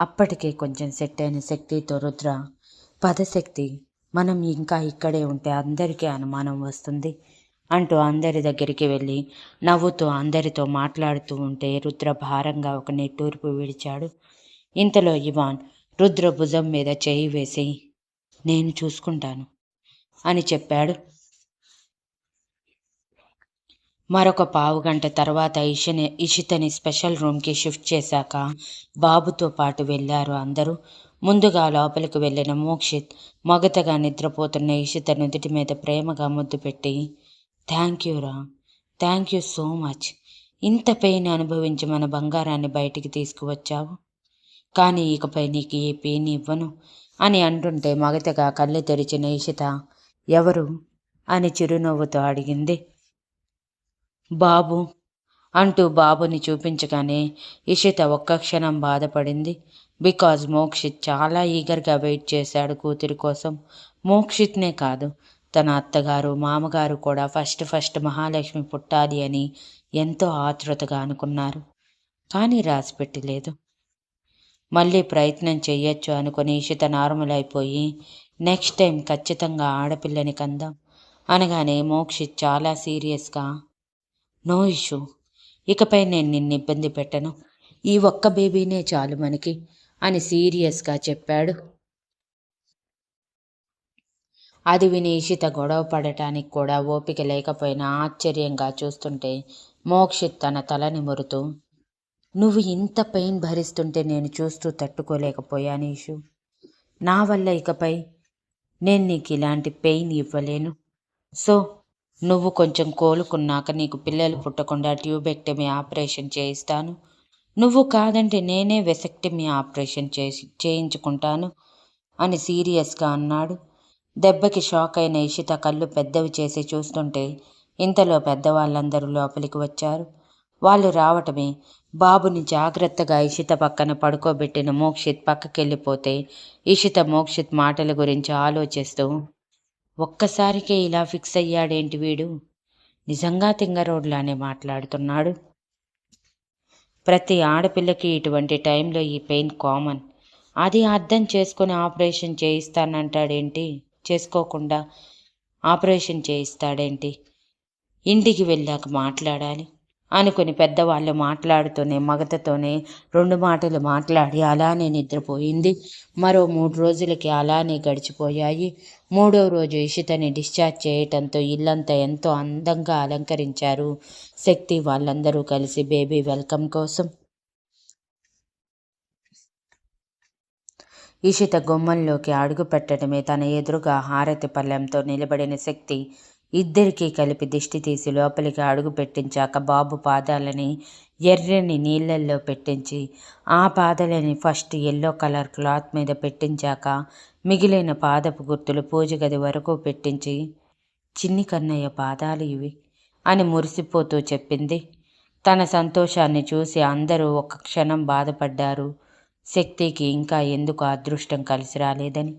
అప్పటికే కొంచెం సెట్ అయిన శక్తితో రుద్ర పదశక్తి మనం ఇంకా ఇక్కడే ఉంటే అందరికీ అనుమానం వస్తుంది అంటూ అందరి దగ్గరికి వెళ్ళి నవ్వుతూ అందరితో మాట్లాడుతూ ఉంటే రుద్ర భారంగా ఒక నెట్టూర్పు విడిచాడు. ఇంతలో ఇవాన్ రుద్ర భుజం మీద చేయి వేసి నేను చూసుకుంటాను అని చెప్పాడు. మరొక పావు గంట తర్వాత ఇషని ఇషితని స్పెషల్ రూమ్కి షిఫ్ట్ చేశాక బాబుతో పాటు వెళ్ళారు అందరూ. ముందుగా లోపలికి వెళ్ళిన మోక్షిత్ మగతగా నిద్రపోతున్న ఇషిత నుదుటి మీద ప్రేమగా ముద్దు పెట్టి థ్యాంక్ యూ రా. Thank you so much. ఇంత పెయిన్ అనుభవించి మన బంగారాన్ని బయటికి తీసుకువచ్చావు. కానీ ఇకపై నీకు ఏ పెయిన్ ఇవ్వను అని అంటుంటే మగతగా కళ్ళు తెరిచిన ఇషిత ఎవరు? అని చిరునవ్వుతో అడిగింది. బాబు! అంటూ బాబుని చూపించగానే ఇషిత ఒక్క క్షణం బాధపడింది. బికాజ్ మోక్షిత్ చాలా ఈగర్గా వెయిట్ చేశాడు కూతురి కోసం. మోక్షిత్నే కాదు తన అత్తగారు మామగారు కూడా ఫస్ట్ ఫస్ట్ మహాలక్ష్మి పుట్టాలి అని ఎంతో ఆతృతగా అనుకున్నారు. కానీ రాసిపెట్టి లేదు. మళ్ళీ ప్రయత్నం చెయ్యొచ్చు అనుకుని ఇషిత నార్మల్ అయిపోయి నెక్స్ట్ టైం ఖచ్చితంగా ఆడపిల్లని కందాం అనగానే మోక్షిత్ చాలా సీరియస్గా నో ఇష్యూ. ఇకపై నేను నిన్ను ఇబ్బంది పెట్టను. ఈ ఒక్క బేబీనే చాలు మనకి అని సీరియస్గా చెప్పాడు. అది విని ఇషిత గొడవ పడటానికి కూడా ఓపిక లేకపోయినా ఆశ్చర్యంగా చూస్తుంటే మోక్షిత్ తన తలని మురుతూ నువ్వు ఇంత పెయిన్ భరిస్తుంటే నేను చూస్తూ తట్టుకోలేకపోయాను ఇషు. నా వల్ల ఇకపై నేను నీకు ఇలాంటి పెయిన్ ఇవ్వలేను. సో నువ్వు కొంచెం కోలుకున్నాక నీకు పిల్లలు పుట్టకుండా ట్యూబెక్టమీ ఆపరేషన్ చేయిస్తాను. నువ్వు కాదంటే నేనే వెసెక్టమీ ఆపరేషన్ చేసి చేయించుకుంటాను అని సీరియస్గా అన్నాడు. దెబ్బకి షాక్ అయిన ఇషిత కళ్ళు పెద్దవి చేసి చూస్తుంటే ఇంతలో పెద్దవాళ్ళందరూ లోపలికి వచ్చారు. వాళ్ళు రావటమే బాబుని జాగ్రత్తగా ఇషిత పక్కన పడుకోబెట్టిన మోక్షిత్ పక్కకెళ్ళిపోతే ఇషిత మోక్షిత్ మాటల గురించి ఆలోచిస్తూ ఒక్కసారికే ఇలా ఫిక్స్ అయ్యాడేంటి వీడు? నిజంగా తింగరోడ్లానే మాట్లాడుతున్నాడు. ప్రతి ఆడపిల్లకి ఇటువంటి టైంలో ఈ పెయిన్ కామన్. అది అర్థం చేసుకొని ఆపరేషన్ చేయిస్తానంటాడేంటి? చేసుకోకుండా ఆపరేషన్ చేయిస్తాడేంటి? ఇంటికి వెళ్ళాక మాట్లాడాలి. అనుకుని పెద్దవాళ్ళు మాట్లాడుతూనే మగతతోనే రెండు మాటలు మాట్లాడి అలానే నిద్రపోయింది. మరో మూడు రోజులకి అలానే గడిచిపోయాయి. మూడో రోజు ఇషితని డిశ్చార్జ్ చేయటంతో ఇల్లంతా ఎంతో అందంగా అలంకరించారు. శక్తి వాళ్ళందరూ కలిసి బేబీ వెల్కమ్ కోసం. ఇషిత గుమ్మంలోకి అడుగు పెట్టడమే తన ఎదురుగా హారతి పల్లెంతో నిలబడిన శక్తి ఇద్దరికీ కలిపి దిష్టి తీసి లోపలికి అడుగు పెట్టించాక బాబు పాదాలని ఎర్రని నీళ్ళల్లో పెట్టించి ఆ పాదాలని ఫస్ట్ ఎల్లో కలర్ క్లాత్ మీద పెట్టించాక మిగిలిన పాదపు గుర్తులు పూజ గది వరకు పెట్టించి చిన్ని కన్నయ్య పాదాలు ఇవి అని మురిసిపోతూ చెప్పింది. తన సంతోషాన్ని చూసి అందరూ ఒక క్షణం బాధపడ్డారు. శక్తికి ఇంకా ఎందుకు అదృష్టం కలిసి రాలేదని.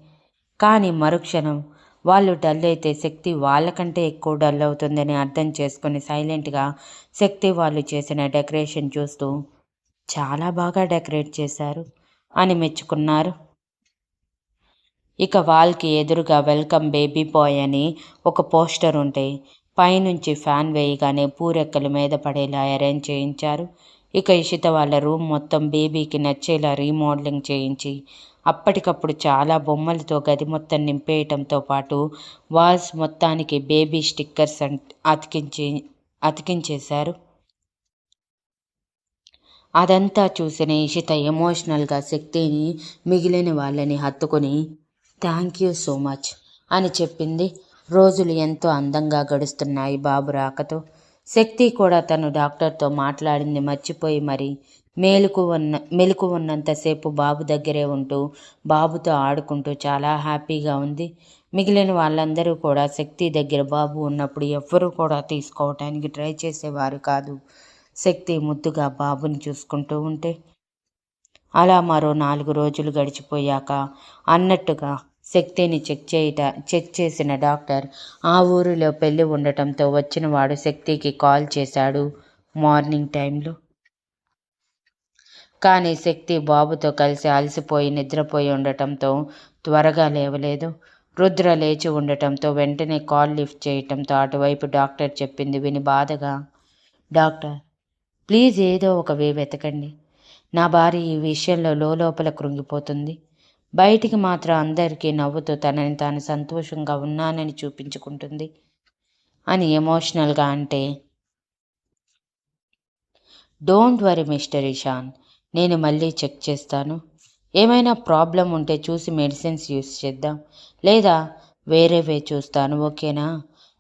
కానీ మరుక్షణం వాళ్ళు డల్ అయితే శక్తి వాళ్ళకంటే ఎక్కువ డల్ అవుతుందని అర్థం చేసుకుని సైలెంట్గా శక్తి వాళ్ళు చేసిన డెకరేషన్ చూస్తూ చాలా బాగా డెకరేట్ చేశారు అని మెచ్చుకున్నారు. ఇక వాళ్ళకి ఎదురుగా వెల్కమ్ బేబీ బాయ్ అని ఒక పోస్టర్ ఉంటే పైనుంచి ఫ్యాన్ వేయగానే పూరెక్కల మీద పడేలా అరేంజ్ చేయించారు. ఇక ఇషిత వాళ్ళ రూమ్ మొత్తం బేబీకి నచ్చేలా రీమోడలింగ్ చేయించి అప్పటికప్పుడు చాలా బొమ్మలతో గది మొత్తం నింపేయటంతో పాటు వాల్స్ మొత్తానికి బేబీ స్టిక్కర్స్ అతికించి అతికించేశారు. అదంతా చూసిన ఇషిత ఎమోషనల్గా శక్తిని మిగిలిన వాళ్ళని హత్తుకొని థ్యాంక్ యూ సో మచ్ అని చెప్పింది. రోజులు ఎంతో అందంగా గడుస్తున్నాయి బాబు రాకతో. శక్తి కూడా తను డాక్టర్తో మాట్లాడింది మర్చిపోయి మరి మేలుకు ఉన్న మెలకు ఉన్నంతసేపు బాబు దగ్గరే ఉంటూ బాబుతో ఆడుకుంటూ చాలా హ్యాపీగా ఉంది. మిగిలిన వాళ్ళందరూ కూడా శక్తి దగ్గర బాబు ఉన్నప్పుడు ఎవ్వరూ కూడా తీసుకోవటానికి ట్రై చేసేవారు కాదు. శక్తి ముద్దుగా బాబుని చూసుకుంటూ ఉంటే. అలా మరో నాలుగు రోజులు గడిచిపోయాక అన్నట్టుగా శక్తిని చెక్ చేయట చెక్ చేసిన డాక్టర్ ఆ ఊరిలో పెళ్ళి ఉండటంతో వచ్చిన వాడు శక్తికి కాల్ చేశాడు మార్నింగ్ టైంలో. కానీ శక్తి బాబుతో కలిసి అలసిపోయి నిద్రపోయి ఉండటంతో త్వరగా లేవలేదు. రుద్ర లేచి ఉండటంతో వెంటనే కాల్ లిఫ్ట్ చేయటంతో అటువైపు డాక్టర్ చెప్పింది విని బాధగా డాక్టర్ ప్లీజ్ ఏదో ఒక వే వెతకండి. నా భార్య ఈ విషయంలో లోపల కృంగిపోతుంది. బయటికి మాత్రం అందరికీ నవ్వుతూ తనని తాను సంతోషంగా ఉన్నానని చూపించుకుంటుంది అని ఎమోషనల్గా అంటే డోంట్ వరీ మిస్టర్ ఇషాన్. నేను మళ్ళీ చెక్ చేస్తాను. ఏమైనా ప్రాబ్లం ఉంటే చూసి మెడిసిన్స్ యూస్ చేద్దాం. లేదా వేరేవే చూస్తాను ఓకేనా?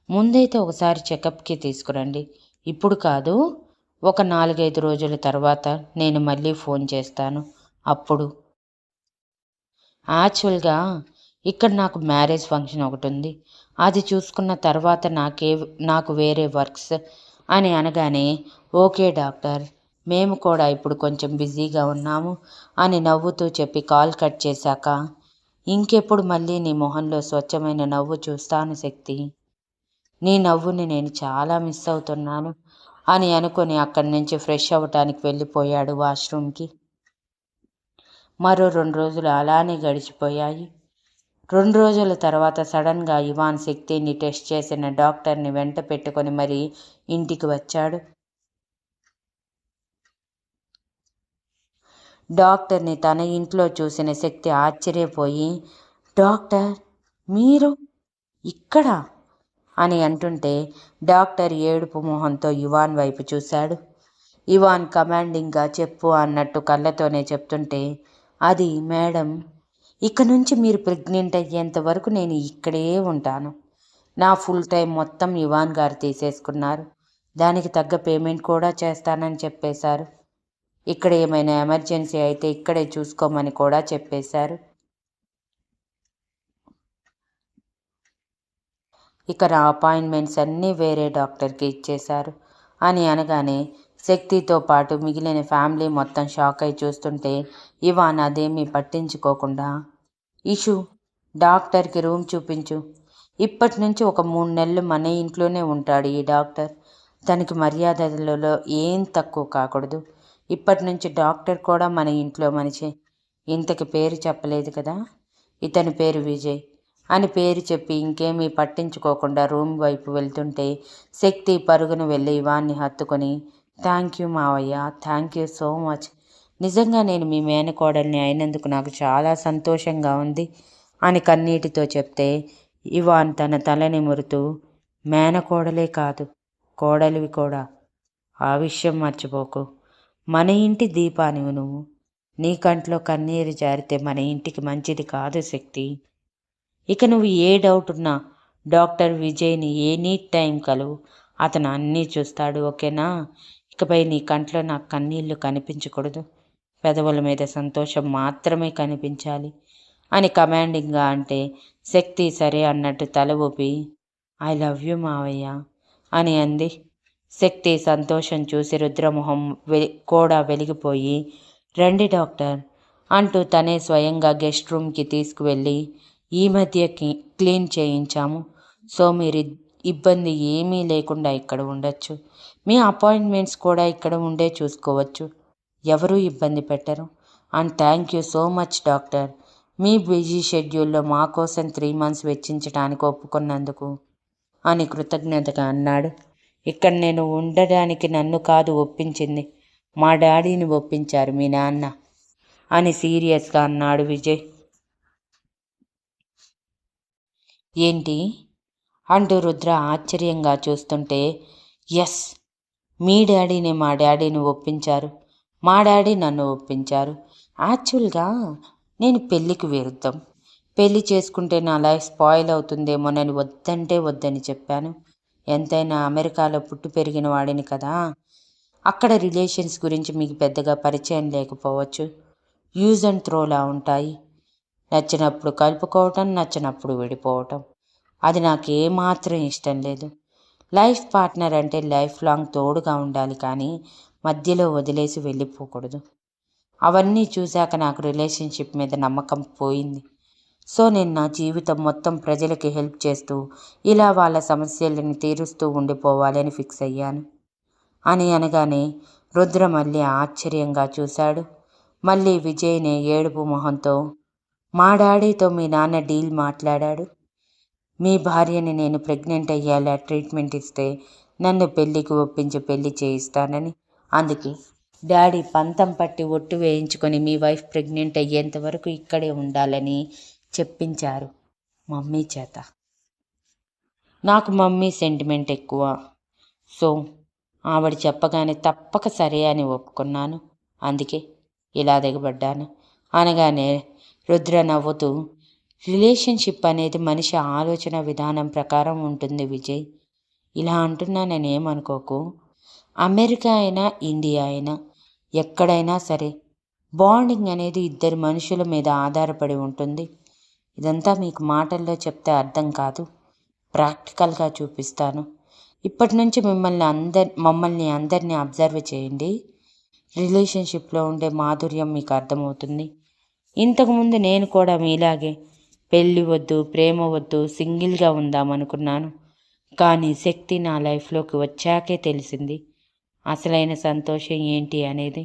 ముందైతే ఒకసారి చెకప్కి తీసుకురండి. ఇప్పుడు కాదు ఒక నాలుగైదు రోజుల తర్వాత నేను మళ్ళీ ఫోన్ చేస్తాను. అప్పుడు. యాక్చువల్గా ఇక్కడ నాకు మ్యారేజ్ ఫంక్షన్ ఒకటి ఉంది. అది చూసుకున్న తర్వాత నాకే నాకు వేరే వర్క్స్ అని అనగానే ఓకే డాక్టర్. మేము కూడా ఇప్పుడు కొంచెం బిజీగా ఉన్నాము అని నవ్వుతూ చెప్పి కాల్ కట్ చేశాక ఇంకెప్పుడు మళ్ళీ నీ మొహంలో స్వచ్ఛమైన నవ్వు చూస్తాను శక్తి. నీ నవ్వుని నేను చాలా మిస్ అవుతున్నాను అని అనుకుని అక్కడి నుంచి ఫ్రెష్ అవ్వటానికి వెళ్ళిపోయాడు వాష్రూమ్కి. మరో రెండు రోజులు అలానే గడిచిపోయాయి. రెండు రోజుల తర్వాత సడన్గా ఇవాన్ శక్తిని టెస్ట్ చేసిన డాక్టర్ని వెంట పెట్టుకొని మరి ఇంటికి వచ్చాడు. డాక్టర్ని తన ఇంట్లో చూసిన శక్తి ఆశ్చర్యపోయి డాక్టర్ మీరు ఇక్కడ అని అంటుంటే డాక్టర్ ఏడుపు మొహంతో ఇవాన్ వైపు చూశాడు. ఇవాన్ కమాండింగ్గా చెప్పు అన్నట్టు కళ్ళతోనే చెప్తుంటే అది మేడం ఇక నుంచి మీరు ప్రెగ్నెంట్ అయ్యేంత వరకు నేను ఇక్కడే ఉంటాను. నా ఫుల్ టైం మొత్తం ఇవాన్ గారు తీసేసుకున్నారు. దానికి తగ్గ పేమెంట్ కూడా చేస్తానని చెప్పేశారు. ఇక్కడ ఏమైనా ఎమర్జెన్సీ అయితే ఇక్కడే చూసుకోమని కూడా చెప్పేశారు. ఇక నా అపాయింట్మెంట్స్ అన్నీ వేరే డాక్టర్కి ఇచ్చేశారు. అని అనగానే శక్తితో పాటు మిగిలిన ఫ్యామిలీ మొత్తం షాక్ అయి చూస్తుంటే ఇవాన్ అదేమీ పట్టించుకోకుండా ఇషు డాక్టర్కి రూమ్ చూపించు. ఇప్పటి నుంచి ఒక మూడు నెలలు మన ఇంట్లోనే ఉంటాడు ఈ డాక్టర్. తనకి మర్యాదలలో ఏం తక్కువ కాకూడదు. ఇప్పటి నుంచి డాక్టర్ కూడా మన ఇంట్లో మనిషి. ఇంతకి పేరు చెప్పలేదు కదా? ఇతని పేరు విజయ్ అని పేరు చెప్పి ఇంకేమీ పట్టించుకోకుండా రూమ్ వైపు వెళ్తుంటే శక్తి పరుగున వెళ్ళి ఇవాన్ని హత్తుకొని థ్యాంక్ యూ మావయ్య థ్యాంక్ యూ సో మచ్. నిజంగా నేను మీ మేనకోడల్ని అయినందుకు నాకు చాలా సంతోషంగా ఉంది అని కన్నీటితో చెప్తే ఇవాన్ తన తలని మురుతూ మేనకోడలే కాదు కోడలివి కూడా. ఆ విషయం మర్చిపోకు. మన ఇంటి దీపానివి నువ్వు. నీ కంట్లో కన్నీరు జారితే మన ఇంటికి మంచిది కాదు శక్తి. ఇక నువ్వు ఏ డౌట్ ఉన్నా డాక్టర్ విజయ్ని ఎనీ టైం కలువు. అతను అన్నీ చూస్తాడు ఓకేనా? ఇకపై నీ కంట్లో నాకు కన్నీళ్ళు కనిపించకూడదు. పెదవుల మీద సంతోషం మాత్రమే కనిపించాలి అని కమాండింగ్గా అంటే శక్తి సరే అన్నట్టు తల ఊపి ఐ లవ్ యూ మావయ్య అని అంది. శక్తి సంతోషం చూసి రుద్రమొహం వె కూడా వెలిగిపోయి రండి డాక్టర్ అంటూ తనే స్వయంగా గెస్ట్ రూమ్కి తీసుకువెళ్ళి ఈ మధ్య క్లీన్ చేయించాము. సో మీరు ఇబ్బంది ఏమీ లేకుండా ఇక్కడ ఉండొచ్చు. మీ అపాయింట్మెంట్స్ కూడా ఇక్కడ ఉండే చూసుకోవచ్చు. ఎవరూ ఇబ్బంది పెట్టరు. And thank you so much doctor. Me busy షెడ్యూల్లో మా కోసం త్రీ మంత్స్ వెచ్చించడానికి ఒప్పుకున్నందుకు అని కృతజ్ఞతగా అన్నాడు. ఇక్కడ నేను ఉండడానికి నన్ను కాదు ఒప్పించింది. మా డాడీని ఒప్పించారు మీ నాన్న అని సీరియస్గా అన్నాడు విజయ్. ఏంటి? అంటూ రుద్ర ఆశ్చర్యంగా చూస్తుంటే ఎస్ మీ డాడీని మా డాడీని ఒప్పించారు. మా డాడీ నన్ను ఒప్పించారు. యాక్చువల్గా నేను పెళ్ళికి విరుద్ధం. పెళ్ళి చేసుకుంటే నా లైఫ్ స్పాయిల్ అవుతుందేమోనని వద్దంటే వద్దని చెప్పాను. ఎంతైనా అమెరికాలో పుట్టి పెరిగిన వాడిని కదా. అక్కడ రిలేషన్స్ గురించి మీకు పెద్దగా పరిచయం లేకపోవచ్చు. యూజ్ అండ్ త్రోలా ఉంటాయి. నచ్చినప్పుడు కలుపుకోవటం నచ్చినప్పుడు విడిపోవటం. అది నాకు ఏమాత్రం ఇష్టం లేదు. లైఫ్ పార్ట్నర్ అంటే లైఫ్ లాంగ్ తోడుగా ఉండాలి కానీ మధ్యలో వదిలేసి వెళ్ళిపోకూడదు. అవన్నీ చూశాక నాకు రిలేషన్షిప్ మీద నమ్మకం పోయింది. సో నేను నా జీవితం మొత్తం ప్రజలకి హెల్ప్ చేస్తూ ఇలా వాళ్ళ సమస్యలను తీరుస్తూ ఉండిపోవాలని ఫిక్స్ అయ్యాను. అని అనగానే రుద్ర మళ్ళీ ఆశ్చర్యంగా చూశాడు. మళ్ళీ విజయ్నే ఏడుపు మొహంతో మా డాడీతో మీ నాన్న డీల్ మాట్లాడాడు. మీ భార్యని నేను ప్రెగ్నెంట్ అయ్యేలా ట్రీట్మెంట్ ఇస్తే నన్ను పెళ్ళికి ఒప్పించి పెళ్ళి చేయిస్తానని. అందుకే డాడీ పంతం పట్టి ఒట్టు వేయించుకొని మీ వైఫ్ ప్రెగ్నెంట్ అయ్యేంత వరకు ఇక్కడే ఉండాలని చెప్పించారు మమ్మీ చేత. నాకు మమ్మీ సెంటిమెంట్ ఎక్కువ. సో ఆవిడ చెప్పగానే తప్పక సరే అని ఒప్పుకున్నాను. అందుకే ఇలా దిగబడ్డాను. అనగానే రుద్ర నవ్వుతూ రిలేషన్షిప్ అనేది మనిషి ఆలోచన విధానం ప్రకారం ఉంటుంది విజయ్. ఇలా అంటున్నా నేనేమనుకోకు అమెరికా అయినా ఇండియా అయినా ఎక్కడైనా సరే బాండింగ్ అనేది ఇద్దరు మనుషుల మీద ఆధారపడి ఉంటుంది. ఇదంతా మీకు మాటల్లో చెప్తే అర్థం కాదు. ప్రాక్టికల్గా చూపిస్తాను. ఇప్పటి నుంచి మిమ్మల్ని అందరి మమ్మల్ని అందరినీ అబ్జర్వ్ చేయండి. రిలేషన్షిప్లో ఉండే మాధుర్యం మీకు అర్థమవుతుంది. ఇంతకుముందు నేను కూడా మీలాగే పెళ్ళి వద్దు ప్రేమ వద్దు సింగిల్గా ఉందామనుకున్నాను కానీ శక్తి నా లైఫ్లోకి వచ్చాకే తెలిసింది. అసలైన సంతోషం ఏంటి అనేది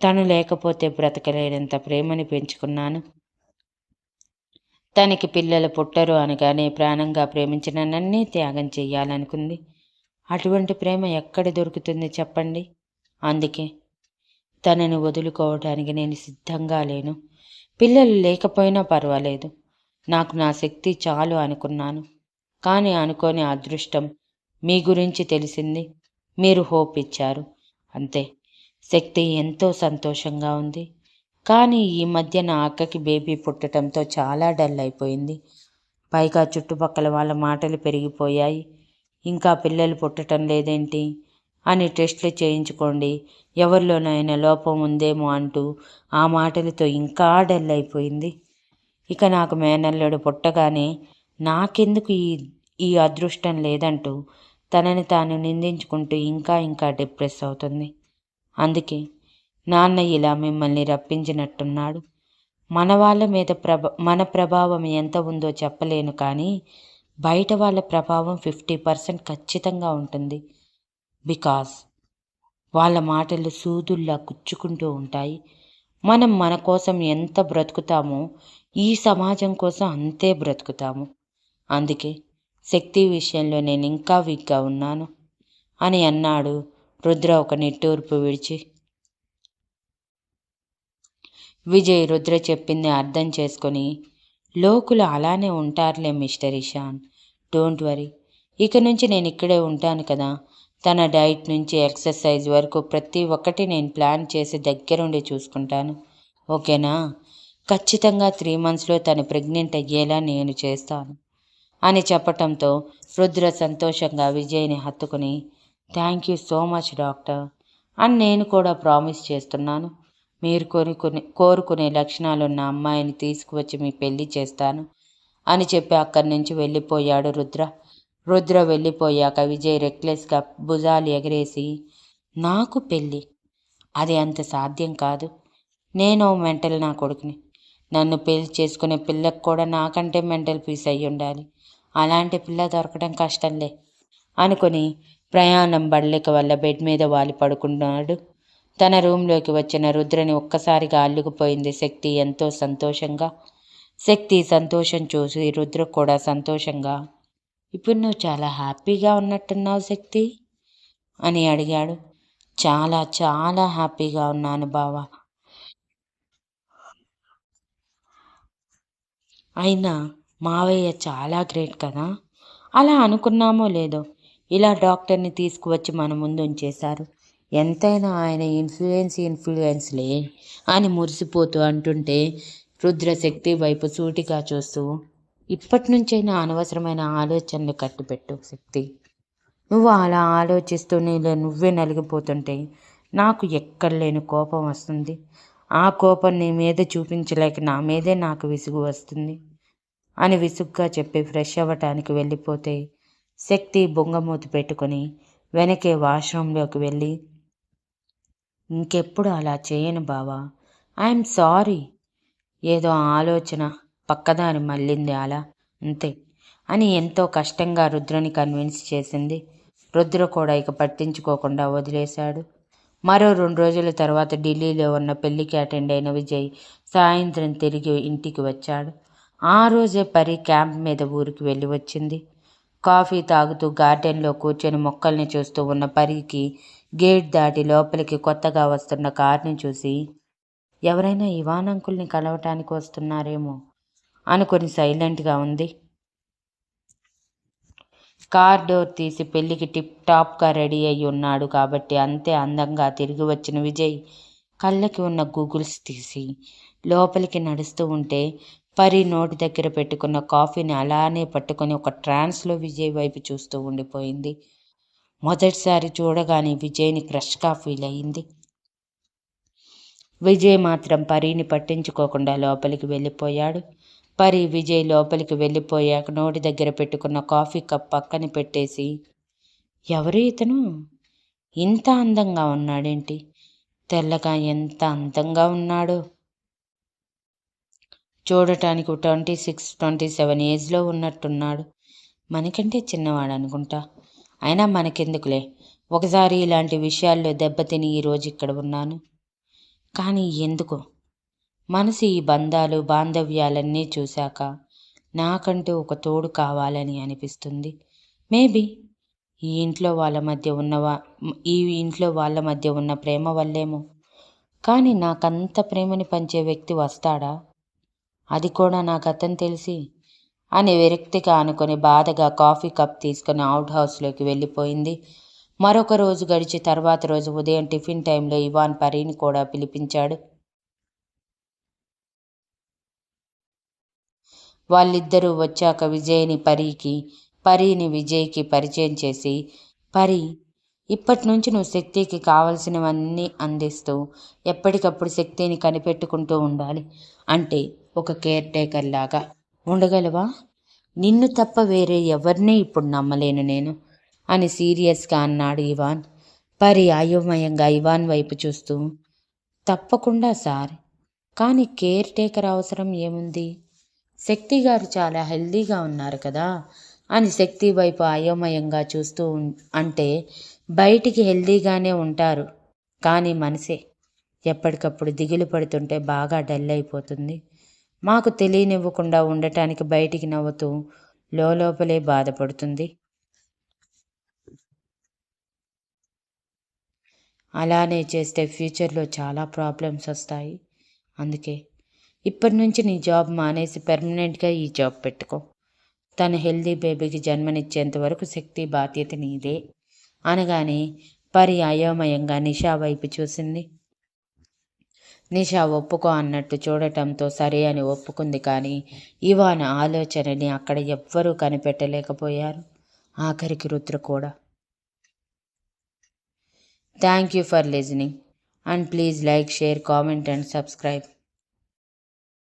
తను లేకపోతే బ్రతకలేనంత ప్రేమని పెంచుకున్నాను. తనకి పిల్లలు పుట్టరు అనగానే ప్రాణంగా ప్రేమించిన నన్నే త్యాగం చెయ్యాలనుకుంది. అటువంటి ప్రేమ ఎక్కడ దొరుకుతుంది చెప్పండి? అందుకే తనను వదులుకోవడానికి నేను సిద్ధంగా లేను. పిల్లలు లేకపోయినా పర్వాలేదు. నాకు నా శక్తి చాలు అనుకున్నాను. కానీ అనుకోని అదృష్టం మీ గురించి తెలిసింది. మీరు హోప్ ఇచ్చారు. అంతే. శక్తి ఎంతో సంతోషంగా ఉంది. కానీ ఈ మధ్య నా అక్కకి బేబీ పుట్టడంతో చాలా డల్ అయిపోయింది. పైగా చుట్టుపక్కల వాళ్ళ మాటలు పెరిగిపోయాయి. ఇంకా పిల్లలు పుట్టడం లేదేంటి? అని టెస్టులు చేయించుకోండి. ఎవరిలోనైనా లోపం ఉందేమో అంటూ ఆ మాటలతో ఇంకా డల్ అయిపోయింది. ఇక నాకు మేనల్లుడు పుట్టగానే నాకెందుకు ఈ ఈ అదృష్టం లేదంటూ తనని తాను నిందించుకుంటూ ఇంకా ఇంకా డిప్రెస్ అవుతుంది. అందుకే నాన్న ఇలా మిమ్మల్ని రప్పించినట్టున్నాడు. మన వాళ్ళ మీద ప్రభ మన ప్రభావం ఎంత ఉందో చెప్పలేను కానీ బయట వాళ్ళ ప్రభావం ఫిఫ్టీ పర్సెంట్ ఖచ్చితంగా ఉంటుంది. బికాస్ వాళ్ళ మాటలు సూదుల్లా గుచ్చుకుంటూ ఉంటాయి. మనం మన కోసం ఎంత బ్రతుకుతామో ఈ సమాజం కోసం అంతే బ్రతుకుతాము. అందుకే శక్తి విషయంలో నేను ఇంకా వీక్గా ఉన్నాను అని అన్నాడు రుద్ర ఒక నిట్టూర్పు విడిచి. విజయ్ రుద్ర చెప్పింది అర్థం చేసుకొని లోకులు అలానే ఉంటారులే మిస్టర్ ఇషాన్. Don't worry. ఇక నుంచి నేను ఇక్కడే ఉంటాను కదా. తన డైట్ నుంచి ఎక్సర్సైజ్ వరకు ప్రతి ఒక్కటి నేను ప్లాన్ చేసి దగ్గరుండి చూసుకుంటాను. ఓకేనా? ఖచ్చితంగా త్రీ మంత్స్లో తను ప్రెగ్నెంట్ అయ్యేలా నేను చేస్తాను. అని చెప్పటంతో రుద్ర సంతోషంగా విజయ్ని హత్తుకుని thank you so much doctor. అని నేను కూడా ప్రామిస్ చేస్తున్నాను. మీరు కొనుక్కునే కోరుకునే లక్షణాలున్న అమ్మాయిని తీసుకువచ్చి మీ పెళ్ళి చేస్తాను అని చెప్పి అక్కడి నుంచి వెళ్ళిపోయాడు రుద్ర. రుద్ర వెళ్ళిపోయాక విజయ్ రెక్లెస్గా భుజాలు ఎగరేసి నాకు పెళ్ళి అది అంత సాధ్యం కాదు. నేను మెంటల్ నా కొడుకుని. నన్ను పెళ్ళి చేసుకునే పిల్లకు కూడా నాకంటే మెంటల్ పీస్ అయి ఉండాలి. అలాంటి పిల్ల దొరకడం కష్టంలే అనుకుని ప్రయాణం బడలిక వల్ల బెడ్ మీద వాలి పడుకున్నాడు తన రూంలోకి వచ్చిన రుద్రని ఒక్కసారిగా అల్లుకుపోయింది శక్తి ఎంతో సంతోషంగా. శక్తి సంతోషం చూసి రుద్ర కూడా సంతోషంగా ఇప్పుడు నువ్వు చాలా హ్యాపీగా ఉన్నట్టున్నావు శక్తి అని అడిగాడు. చాలా చాలా హ్యాపీగా ఉన్నాను బావా. అయినా మావయ్య చాలా గ్రేట్ కదా. అలా అనుకున్నామో లేదో ఇలా డాక్టర్ని తీసుకువచ్చి మన ముందు ఉంచేశారు ఎంతైనా ఆయన ఇన్ఫ్లుయెన్స్ ఇన్ఫ్లుయెన్స్లే అని మురిసిపోతూ అంటుంటే రుద్రశక్తి వైపు సూటిగా చూస్తూ ఇప్పటి నుంచైనా అనవసరమైన ఆలోచనలు కట్టిపెట్టు శక్తి. నువ్వు అలా ఆలోచిస్తూ నీలో నువ్వే నలిగిపోతుంటే నాకు ఎక్కడ లేని కోపం వస్తుంది. ఆ కోపం నీ మీద చూపించలేక నా మీదే నాకు విసుగు వస్తుంది అని విసుగ్గా చెప్పి ఫ్రెష్ అవ్వటానికి వెళ్ళిపోతే శక్తి బొంగమూతి పెట్టుకొని వెనకే వాష్రూమ్లోకి వెళ్ళి ఇంకెప్పుడు అలా చేయను బావా. I'm sorry. ఏదో ఆలోచన పక్కదారి మళ్ళింది అలా. అంతే. అని ఎంతో కష్టంగా రుద్రని కన్విన్స్ చేసింది. రుద్ర కూడా ఇక పట్టించుకోకుండా వదిలేశాడు. మరో రెండు రోజుల తర్వాత ఢిల్లీలో ఉన్న పెళ్ళికి అటెండ్ అయిన విజయ్ సాయంత్రం తిరిగి ఇంటికి వచ్చాడు. ఆ రోజే పరి క్యాంప్ మీద ఊరికి వెళ్ళి వచ్చింది. కాఫీ తాగుతూ గార్డెన్లో కూర్చొని మొక్కల్ని చూస్తూ ఉన్న పరికి గేట్ దాటి లోపలికి కొత్తగా వస్తున్న కార్ని చూసి ఎవరైనా ఇవాన్ అంకుల్ని కలవటానికి వస్తున్నారేమో అనుకొని సైలెంట్గా ఉంది. కార్ డోర్ తీసి పెళ్ళికి టిప్ టాప్గా రెడీ అయి ఉన్నాడు కాబట్టి అంతే అందంగా తిరిగి వచ్చిన విజయ్ కళ్ళకి ఉన్న గూగుల్స్ తీసి లోపలికి నడుస్తూ ఉంటే పరి నోటి దగ్గర పెట్టుకున్న కాఫీని అలానే పట్టుకొని ఒక ట్రాన్స్లో విజయ్ వైపు చూస్తూ ఉండిపోయింది. మొదటిసారి చూడగానే విజయ్ని క్రష్గా ఫీల్ అయింది. విజయ్ మాత్రం పరిని పట్టించుకోకుండా లోపలికి వెళ్ళిపోయాడు. పరి విజయ్ లోపలికి వెళ్ళిపోయాక నోటి దగ్గర పెట్టుకున్న కాఫీ కప్ పక్కన పెట్టేసి ఎవరు ఇతను? ఇంత అందంగా ఉన్నాడేంటి? తెల్లగా ఎంత అందంగా ఉన్నాడో? చూడటానికి ట్వంటీ సిక్స్ ట్వంటీ సెవెన్ ఏజ్లో ఉన్నట్టున్నాడు. మనకంటే చిన్నవాడు అనుకుంటా అయినా మనకెందుకులే? ఒకసారి ఇలాంటి విషయాల్లో దెబ్బతిని ఈరోజు ఇక్కడ ఉన్నాను. కానీ ఎందుకు? మనసు ఈ బంధాలు బాంధవ్యాలన్నీ చూశాక నాకంటూ ఒక తోడు కావాలని అనిపిస్తుంది. మేబీ ఈ ఇంట్లో వాళ్ళ మధ్య ఉన్నవా ఈ ఇంట్లో వాళ్ళ మధ్య ఉన్న ప్రేమ వల్లేమో? కానీ నాకంత ప్రేమని పంచే వ్యక్తి వస్తాడా? అది కూడా నాకు అతను తెలిసి అని విరక్తిగా అనుకుని బాధగా కాఫీ కప్ తీసుకుని అవుట్ హౌస్లోకి వెళ్ళిపోయింది. మరొక రోజు గడిచి తర్వాత రోజు ఉదయం టిఫిన్ టైంలో ఇవాన్ పరీని కూడా పిలిపించాడు. వాళ్ళిద్దరూ వచ్చాక విజయ్ని పరికి పరీని విజయ్కి పరిచయం చేసి పరి ఇప్పటి నుంచి నువ్వు శక్తికి కావలసినవన్నీ అందిస్తూ ఎప్పటికప్పుడు శక్తిని కనిపెట్టుకుంటూ ఉండాలి అంటే ఒక కేర్ టేకర్ లాగా ఉండగలవా? నిన్ను తప్ప వేరే ఎవరిని ఇప్పుడు నమ్మలేను నేను అని సీరియస్గా అన్నాడు ఇవాన్. పరి అయోమయంగా ఇవాన్ వైపు చూస్తూ తప్పకుండా సార్. కానీ కేర్ టేకర్ అవసరం ఏముంది? శక్తి గారు చాలా హెల్దీగా ఉన్నారు కదా అని శక్తి వైపు అయోమయంగా చూస్తూ అంటే బయటికి హెల్దీగానే ఉంటారు కానీ మనసే ఎప్పటికప్పుడు దిగులు పడుతుంటే బాగా డల్ అయిపోతుంది. మాకు తెలియనివ్వకుండా ఉండటానికి బయటికి నవ్వుతూ లోపలే బాధపడుతుంది. అలానే చేస్తే ఫ్యూచర్లో చాలా ప్రాబ్లమ్స్ వస్తాయి. అందుకే ఇప్పటి నుంచి నీ జాబ్ మానేసి పెర్మనెంట్గా ఈ జాబ్ పెట్టుకో. తన హెల్దీ బేబీకి జన్మనిచ్చేంత వరకు శక్తి బాధ్యత నీదే. అనగానే పరి అయోమయంగా నిషా వైపు చూసింది. నిషా ఒప్పుకో అన్నట్టు చూడటంతో సరే అని ఒప్పుకుంది కానీ ఇవాన ఆలోచనని అక్కడ ఎవ్వరూ కనిపెట్టలేకపోయారు. ఆఖరికి రుద్ర కూడా. Thank you for listening and please like share comment and subscribe